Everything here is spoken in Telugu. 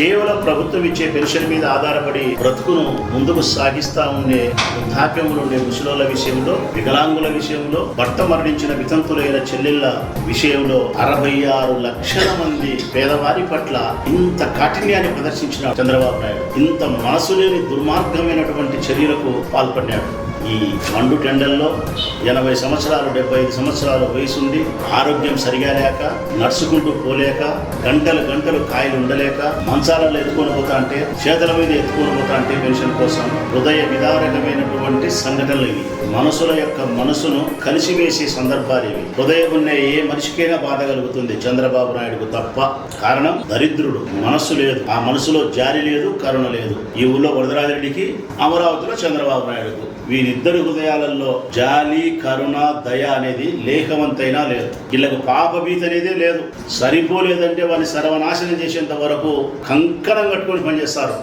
కేవలం ప్రభుత్వం ఇచ్చే పెన్షన్ మీద ఆధారపడి బ్రతుకును ముందుకు సాగిస్తా ఉండే వృద్ధాప్యములు ఉండే ముసలోళ్ళ విషయంలో వికలాంగుల విషయంలో భర్త మరణించిన వితంతులైన చెల్లెళ్ళ విషయంలో అరవై ఆరు లక్షల మంది పేదవారి పట్ల ఇంత కాఠిన్యాన్ని ప్రదర్శించిన చంద్రబాబు నాయుడు ఇంత మనసు లేని దుర్మార్గమైనటువంటి చర్యలకు పాల్పడ్డాడు. ఈ మండు టెండల్లో ఎనభై సంవత్సరాలు డెబ్బై ఐదు సంవత్సరాల వయసుండి ఆరోగ్యం సరిగా లేక నడుచుకుంటూ పోలేక గంటలు గంటలు కాయలు ఉండలేక మంచాలలో ఎత్తుకొని పోతా అంటే చేతుల మీద ఎత్తుకొని పోతా అంటే పెన్షన్ కోసం హృదయ విదారకమైనటువంటి సంఘటనలు ఇవి. మనసుల యొక్క మనసును కలిసివేసే సందర్భాలు ఇవి. హృదయం ఉన్న ఏ మనిషికైనా బాధ కలుగుతుంది చంద్రబాబు నాయుడుకు తప్ప. కారణం దరిద్రుడు. మనస్సు లేదు. ఆ మనసులో జారి లేదు కరుణ లేదు. ఈ ఊళ్ళో వరదరాజరెడ్డికి అమరావతిలో చంద్రబాబు నాయుడుకు. వీరిద్దరి హృదయాలలో జాలి కరుణ దయ అనేది లేఖవంతైనా లేదు. వీళ్ళకు పాపభీతి అనేది లేదు. సరిపోలేదంటే వారిని సర్వనాశనం చేసేంత వరకు కంకణం కట్టుకొని పనిచేస్తారు.